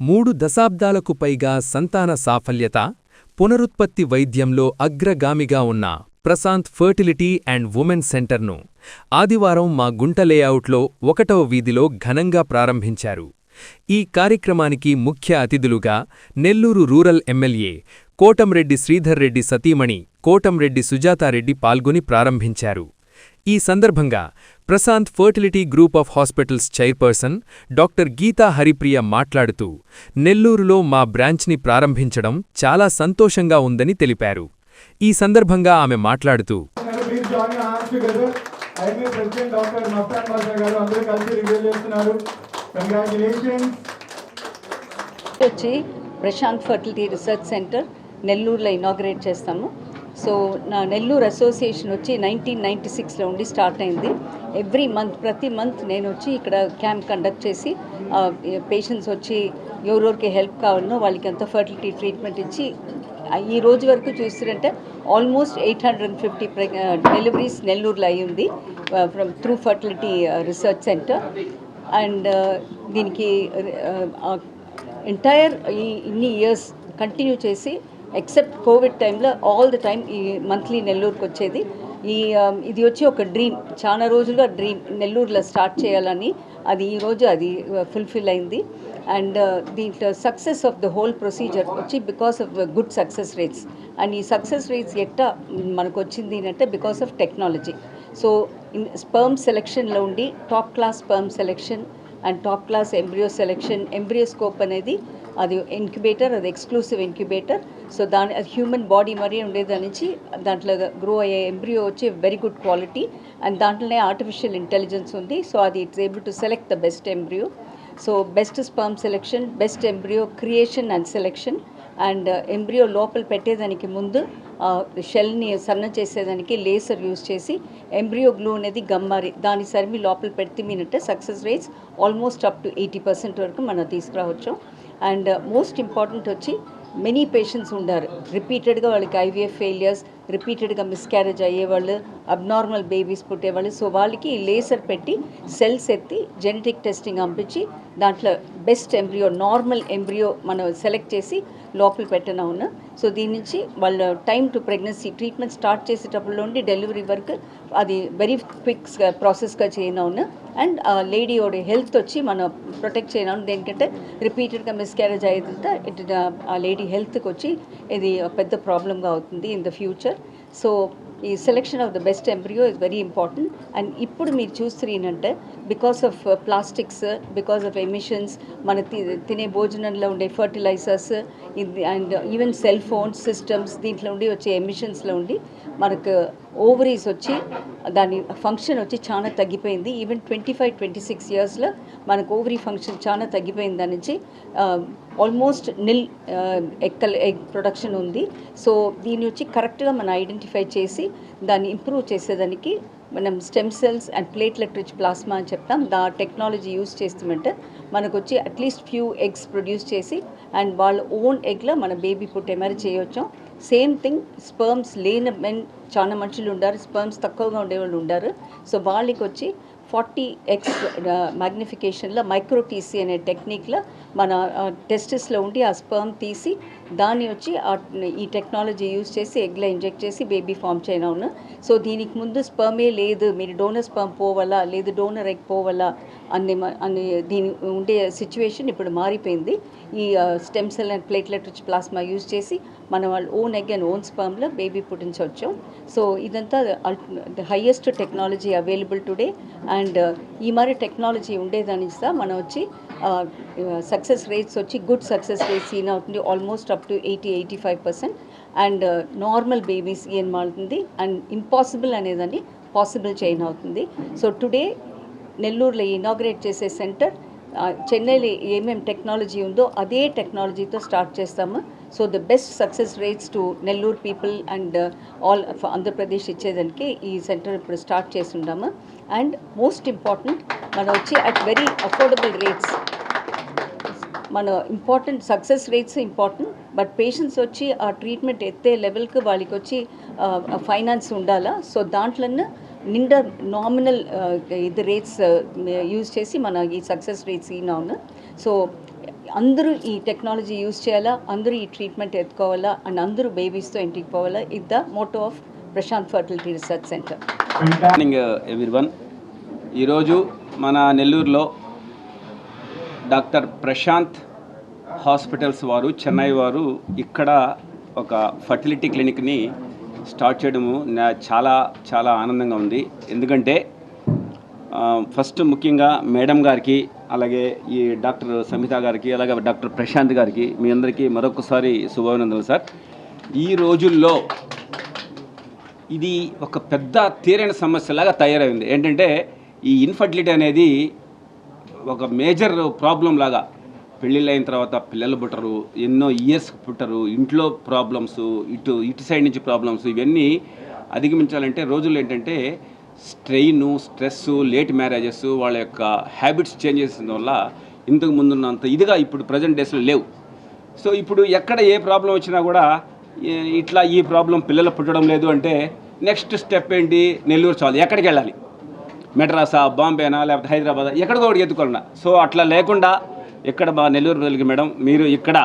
మూడు దశాబ్దాలకు పైగా సంతాన సాఫల్యత పునరుత్పత్తి వైద్యంలో అగ్రగామిగా ఉన్న ప్రశాంత్ ఫర్టిలిటీ అండ్ ఉమెన్ సెంటర్ను ఆదివారం మా గుంట లేఅవుట్లో ఒకటవ వీధిలో ఘనంగా ప్రారంభించారు. ఈ కార్యక్రమానికి ముఖ్య అతిథులుగా నెల్లూరు రూరల్ ఎమ్మెల్యే కోటంరెడ్డి శ్రీధర్ రెడ్డి సతీమణి కోటంరెడ్డి సుజాతారెడ్డి పాల్గొని ప్రారంభించారు. ఈ సందర్భంగా Prashanth fertility group of hospitals chairperson doctor Geetha Haripriya మాట్లాడుతూ నెల్లూరులో మా బ్రాంచ్ని ప్రారంభించడం చాలా సంతోషంగా ఉందని తెలిపారు. ఈ సందర్భంగా ఆమె మాట్లాడుతూ please join hands together IMA president doctor Mastan Basha గారు. అందరూ కలిసి రివ్యూ చేస్తున్నారు. కంగ్రాచులేషన్స్ వచ్చి ప్రశాంత్ ఫర్టిలిటీ రీసెర్చ్ సెంటర్ నెల్లూరులో ఇనాగ్రేట్ చేస్తాము. సో నా నెల్లూరు అసోసియేషన్ వచ్చి నైన్టీన్ నైంటీ సిక్స్లో ఉండి స్టార్ట్ అయింది. ఎవ్రీ మంత్ ప్రతి మంత్ నేను వచ్చి ఇక్కడ క్యాంప్ కండక్ట్ చేసి పేషెంట్స్ వచ్చి ఎవరెవరికి హెల్ప్ కావాలనో వాళ్ళకి అంత ఫర్టిలిటీ ట్రీట్మెంట్ ఇచ్చి ఈ రోజు వరకు చూస్తుంటే almost eight hundred and fifty deliveries నెల్లూరులో అయ్యింది from through fertility research centre. And దీనికి ఎంటైర్ ఈ ఇన్ని ఇయర్స్ కంటిన్యూ చేసి ఎక్సెప్ట్ కోవిడ్ టైంలో ఆల్ ద టైం ఈ మంత్లీ నెల్లూరుకి వచ్చేది. ఈ um, ఇది వచ్చి ఒక డ్రీమ్ చాలా రోజులుగా డ్రీమ్ నెల్లూరులో స్టార్ట్ చేయాలని అది ఈరోజు అది uh, ఫుల్ఫిల్ అయింది. అండ్ దీంట్లో success of the whole procedure వచ్చి because of good success rates and ఈ సక్సెస్ రేట్స్ ఎట్టా మనకు వచ్చింది అంటే because of technology so sperm సెలెక్షన్లో ఉండి top class sperm selection and top class embryo selection embryoscope అనేది అది ఇంక్యుబేటర్ అది ఎక్స్క్లూసివ్ ఇంక్యుబేటర్ సో దాని అది హ్యూమన్ బాడీ మరీ ఉండేదాని నుంచి దాంట్లో గ్రో అయ్యే ఎంబ్రియో వచ్చి వెరీ గుడ్ క్వాలిటీ అండ్ దాంట్లోనే ఆర్టిఫిషియల్ ఇంటెలిజెన్స్ ఉంది. సో అది it's able to select the best embryo so best sperm selection best embryo creation and selection and embryo లోపల పెట్టేదానికి ముందు షెల్ని సన్న చేసేదానికి లేసర్ యూస్ చేసి ఎంబ్రియో గ్లూ అనేది గమ్మారి దాని సరిమి లోపల పెడితే మీనంటే success rates almost up to eighty percent వరకు మనం తీసుకురావచ్చు. అండ్ మోస్ట్ ఇంపార్టెంట్ వచ్చి మెనీ పేషెంట్స్ ఉండారు. రిపీటెడ్గా వాళ్ళకి ఐవీఎఫ్ ఫెయిలియర్స్ రిపీటెడ్గా మిస్క్యారేజ్ అయ్యేవాళ్ళు అబ్నార్మల్ బేబీస్ పుట్టేవాళ్ళు. సో వాళ్ళకి లేసర్ పెట్టి సెల్స్ ఎత్తి జెనెటిక్ టెస్టింగ్ పంపించి దాంట్లో బెస్ట్ ఎంబ్రియో నార్మల్ ఎంబ్రియో మనం సెలెక్ట్ చేసి లోపల పెట్టిన ఉన్న. సో దీని నుంచి వాళ్ళ time to pregnancy treatment start చేసేటప్పుడు నుండి డెలివరీ వరకు అది వెరీ క్విక్ ప్రాసెస్గా చేయను ఉన్న. అండ్ ఆ లేడీ ఓడి హెల్త్ వచ్చి మనం ప్రొటెక్ట్ చేయడం దేనికంటే రిపీటెడ్గా మిస్క్యారేజ్ అయ్యేదంటే ఇట్ ఆ లేడీ హెల్త్కి వచ్చి ఇది పెద్ద ప్రాబ్లంగా అవుతుంది ఇన్ ద ఫ్యూచర్. సో ఈ selection of the best embryo is very important. And ఇప్పుడు మీరు చూస్తున్నట్టే because of plastics because of emissions మన తినే భోజనంలో ఉండే fertilisers and even cell phones systems దీంట్లో ఉండి వచ్చే ఎమిషన్స్లో ఉండి మనకు ఓవరీస్ వచ్చి దాని ఫంక్షన్ వచ్చి చాలా తగ్గిపోయింది. Even twenty five twenty six ఇయర్స్లో మనకు ఓవరీ ఫంక్షన్ చాలా తగ్గిపోయింది దాని నుంచి ఆల్మోస్ట్ నిల్ ఎక్కల్ ఎగ్ ప్రొడక్షన్ ఉంది. సో దీన్ని వచ్చి కరెక్ట్గా మనం ఐడెంటిఫై చేసి దాన్ని ఇంప్రూవ్ చేసేదానికి మనం stem cells and platelet rich plasma అని చెప్తాం. దా టెక్నాలజీ యూస్ చేస్తామంటే మనకు వచ్చి at least few eggs produce చేసి అండ్ వాళ్ళ ఓన్ ఎగ్లో మన బేబీ పుట్టే మరి చేయొచ్చు. సేమ్ థింగ్ స్పర్మ్స్ లేని మెన్ చాలా మనుషులు ఉండారు స్పర్మ్స్ తక్కువగా ఉండేవాళ్ళు ఉండారు. సో వాళ్ళకి వచ్చి ఫార్టీ ఎక్స్ మ్యాగ్నిఫికేషన్లో మైక్రోటీసీ అనే టెక్నిక్లో మన టెస్టిస్లో ఉండి ఆ స్పర్మ్ తీసి దాన్ని వచ్చి ఈ టెక్నాలజీ యూజ్ చేసి ఎగ్లో ఇంజెక్ట్ చేసి బేబీ ఫామ్ చేయను సో దీనికి ముందు స్పర్మే లేదు. మీరు డోనర్ స్పర్మ్ పోవాలా? లేదు డోనర్ ఎగ్ పోవాలా? అనే అనే దీని ఉండే సిచ్యువేషన్ ఇప్పుడు మారిపోయింది. ఈ stem cell and platelet rich plasma use చేసి మన వాళ్ళు ఓన్ ఎగ్ అండ్ ఓన్ స్పర్మ్లో బేబీ పుట్టించవచ్చు సో ఇదంతా the highest technology available today. And ఈ మరి టెక్నాలజీ ఉండేదాని ఇస్తా మనం వచ్చి సక్సెస్ రేట్స్ వచ్చి గుడ్ సక్సెస్ రేట్ సీన్ అవుతుంది almost up to eighty eighty five percent and normal babies ఏం మారుతుంది? అండ్ ఇంపాసిబుల్ అనేదాన్ని పాసిబుల్ చైన్ అవుతుంది. సో టుడే నెల్లూరులో ఇనాగ్రేట్ చేసే సెంటర్ చెన్నైలో ఏమేమి టెక్నాలజీ ఉందో అదే టెక్నాలజీతో స్టార్ట్ చేస్తాము. So the best success rates to Nellore people and all Andhra Pradesh ఇచ్చేదానికి ఈ సెంటర్ ఇప్పుడు స్టార్ట్ చేస్తున్నాము అండ్ మోస్ట్ ఇంపార్టెంట్ మనం వచ్చి అట్ వెరీ అఫోర్డబుల్ రేట్స్ మన important success rates important but patients వచ్చి ఆ ట్రీట్మెంట్ ఎత్తే లెవెల్కి వాళ్ళకి వచ్చి ఫైనాన్స్ ఉండాలా? సో దాంట్లోనే నిండా నామినల్ ఇది రేట్స్ యూజ్ చేసి మన ఈ సక్సెస్ రేట్స్ ఈనాను సో అందరూ ఈ టెక్నాలజీ యూజ్ చేయాలా? అందరూ ఈ ట్రీట్మెంట్ ఎత్తుకోవాలా? అండ్ అందరూ బేబీస్తో ఇంటికి పోవాలా? ఇది the motto of Prashanth fertility research centre morning everyone ఈరోజు మన నెల్లూరులో డాక్టర్ ప్రశాంత్ హాస్పిటల్స్ వారు చెన్నై వారు ఇక్కడ ఒక ఫర్టిలిటీ క్లినిక్ని స్టార్ట్ చేయడము నా చాలా చాలా ఆనందంగా ఉంది. ఎందుకంటే ఫస్ట్ ముఖ్యంగా మేడం గారికి అలాగే ఈ డాక్టర్ సమిత గారికి అలాగే డాక్టర్ ప్రశాంత్ గారికి మీ అందరికీ మరొకసారి శుభాభినందనలు సార్. ఈ రోజుల్లో ఇది ఒక పెద్ద తీరైన సమస్యలాగా తయారైంది. ఏంటంటే ఈ ఇన్ఫర్టిలిటీ అనేది ఒక మేజర్ ప్రాబ్లం లాగా పెళ్ళిళ్ళు అయిన తర్వాత పిల్లలు పుట్టరు ఎన్నో ఇయర్స్ పుట్టరు ఇంట్లో ప్రాబ్లమ్స్ ఇటు ఇటు సైడ్ నుంచి ప్రాబ్లమ్స్ ఇవన్నీ అధిగమించాలంటే రోజుల్లో ఏంటంటే స్ట్రెయిన్ స్ట్రెస్ లేట్ మ్యారేజెస్ వాళ్ళ యొక్క హ్యాబిట్స్ చేంజ్ చేసిన వల్ల ఇంతకు ముందున్నంత ఇదిగా ఇప్పుడు ప్రజెంట్ డేస్లో లేవు. సో ఇప్పుడు ఎక్కడ ఏ ప్రాబ్లం వచ్చినా కూడా ఇట్లా ఈ ప్రాబ్లం పిల్లలు పుట్టడం లేదు అంటే నెక్స్ట్ స్టెప్ ఏంటి? నెల్లూరు చాలు ఎక్కడికి వెళ్ళాలి? మెడ్రాసా బాంబేనా లేకపోతే హైదరాబాద్? ఎక్కడికో ఒకటి ఎత్తుకోవాలన్నా సో అట్లా లేకుండా ఇక్కడ మా నెల్లూరు ప్రజలకి మేడం మీరు ఇక్కడ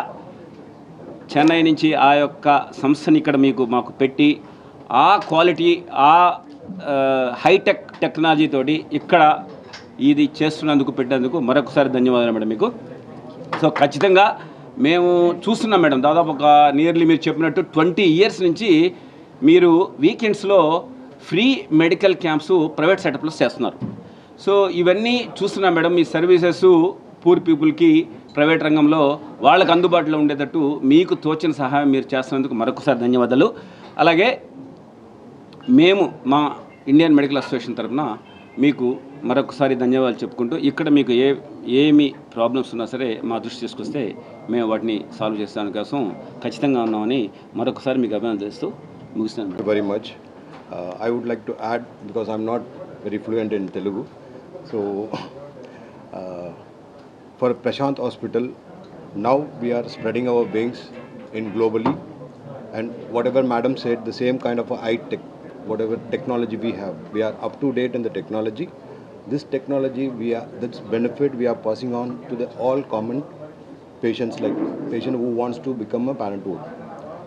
చెన్నై నుంచి ఆ యొక్క సంస్థని ఇక్కడ మీకు మాకు పెట్టి ఆ క్వాలిటీ ఆ హైటెక్ టెక్నాలజీ తోటి ఇక్కడ ఇది చేస్తున్నందుకు పెట్టేందుకు మరొకసారి ధన్యవాదాలు మేడం మీకు. సో ఖచ్చితంగా మేము చూస్తున్నాం మేడం దాదాపు ఒక నియర్లీ మీరు చెప్పినట్టు ట్వంటీ ఇయర్స్ నుంచి మీరు వీకెండ్స్లో ఫ్రీ మెడికల్ క్యాంప్స్ ప్రైవేట్ సెటప్లో చేస్తున్నారు. సో ఇవన్నీ చూస్తున్నాం మేడం మీ సర్వీసెస్ పూర్ పీపుల్కి ప్రైవేట్ రంగంలో వాళ్ళకి అందుబాటులో ఉండేటట్టు మీకు తోచిన సహాయం మీరు చేస్తున్నందుకు మరొకసారి ధన్యవాదాలు. అలాగే మేము మా ఇండియన్ మెడికల్ అసోసియేషన్ తరఫున మీకు మరొకసారి ధన్యవాదాలు చెప్పుకుంటూ ఇక్కడ మీకు ఏ ఏమి ప్రాబ్లమ్స్ ఉన్నా సరే మా దృష్టి తీసుకొస్తే మేము వాటిని సాల్వ్ చేస్తాను కోసం ఖచ్చితంగా ఉన్నామని మరొకసారి మీకు అభినందిస్తూ చేస్తూ ముగిస్తున్నాను much. Uh, I would like to add, because I'm not very fluent in Telugu, so uh, for Prashant Hospital, now we are spreading our wings in globally, and whatever Madam said, the same kind of high tech, whatever technology we have, we are up to date in the technology. This technology, we are this benefit we are passing on to the all common patients, like patient who wants to become a parenthood.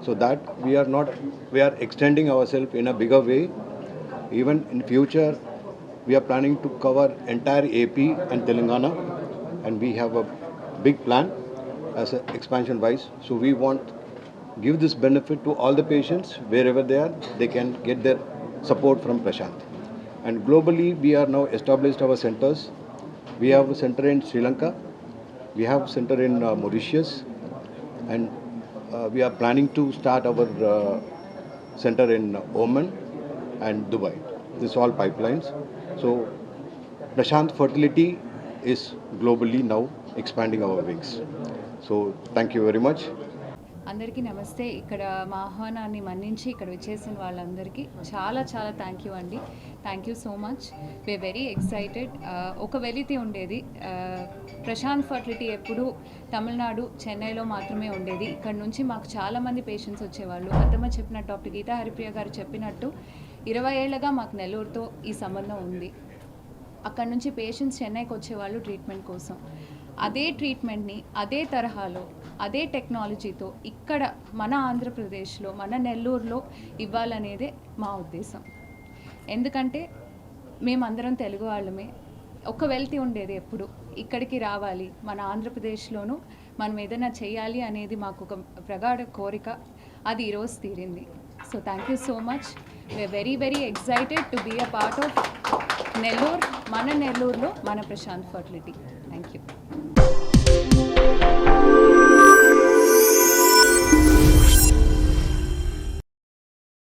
So that we are not, we are extending ourselves in a bigger way. Even in future, we are planning to cover entire AP and Telangana, and we have a big plan as a expansion wise. So we want give this benefit to all the patients wherever they are. They can get their support from Prashant. And globally, we are now established our centers. We have a center in Sri Lanka. We have center in uh, Mauritius, and we are planning to start our uh, center in Oman and Dubai. This all pipelines. So Prashant Fertility is globally now expanding our wings. So thank you very much. అందరికీ నమస్తే ఇక్కడ మా ఆహ్వానాన్ని మన్నించి ఇక్కడ వచ్చేసిన వాళ్ళందరికీ చాలా చాలా థ్యాంక్ యూ అండి thank you so much we're very excited ఒక వెలితి ఉండేది. Uh, ప్రశాంత్ ఫర్టిలిటీ ఎప్పుడు తమిళనాడు చెన్నైలో మాత్రమే ఉండేది. ఇక్కడ నుంచి మాకు చాలామంది పేషెంట్స్ వచ్చేవాళ్ళు. అత్తమ్మ చెప్పినట్టు డాక్టర్ గీతా హరిప్రియ గారు చెప్పినట్టు ఇరవై ఏళ్ళగా మాకు నెల్లూరుతో ఈ సంబంధం ఉంది. అక్కడ నుంచి పేషెంట్స్ చెన్నైకి వచ్చేవాళ్ళు ట్రీట్మెంట్ కోసం. అదే ట్రీట్మెంట్ని అదే తరహాలో అదే టెక్నాలజీతో ఇక్కడ మన ఆంధ్రప్రదేశ్లో మన నెల్లూరులో ఇవ్వాలనేదే మా ఉద్దేశం. ఎందుకంటే మేమందరం తెలుగు వాళ్ళమే. ఒక వెల్తి ఉండేది ఎప్పుడు. ఇక్కడికి రావాలి. మన ఆంధ్రప్రదేశ్లోనూ మనం ఏదైనా చేయాలి అనేది మాకు ఒక ప్రగాఢ కోరిక. అది ఈరోజు తీరింది. So thank you so much we're very very excited to be a part of Nellore మన నెల్లూరులో మన ప్రశాంత్ ఫర్టిలిటీ థ్యాంక్ యూ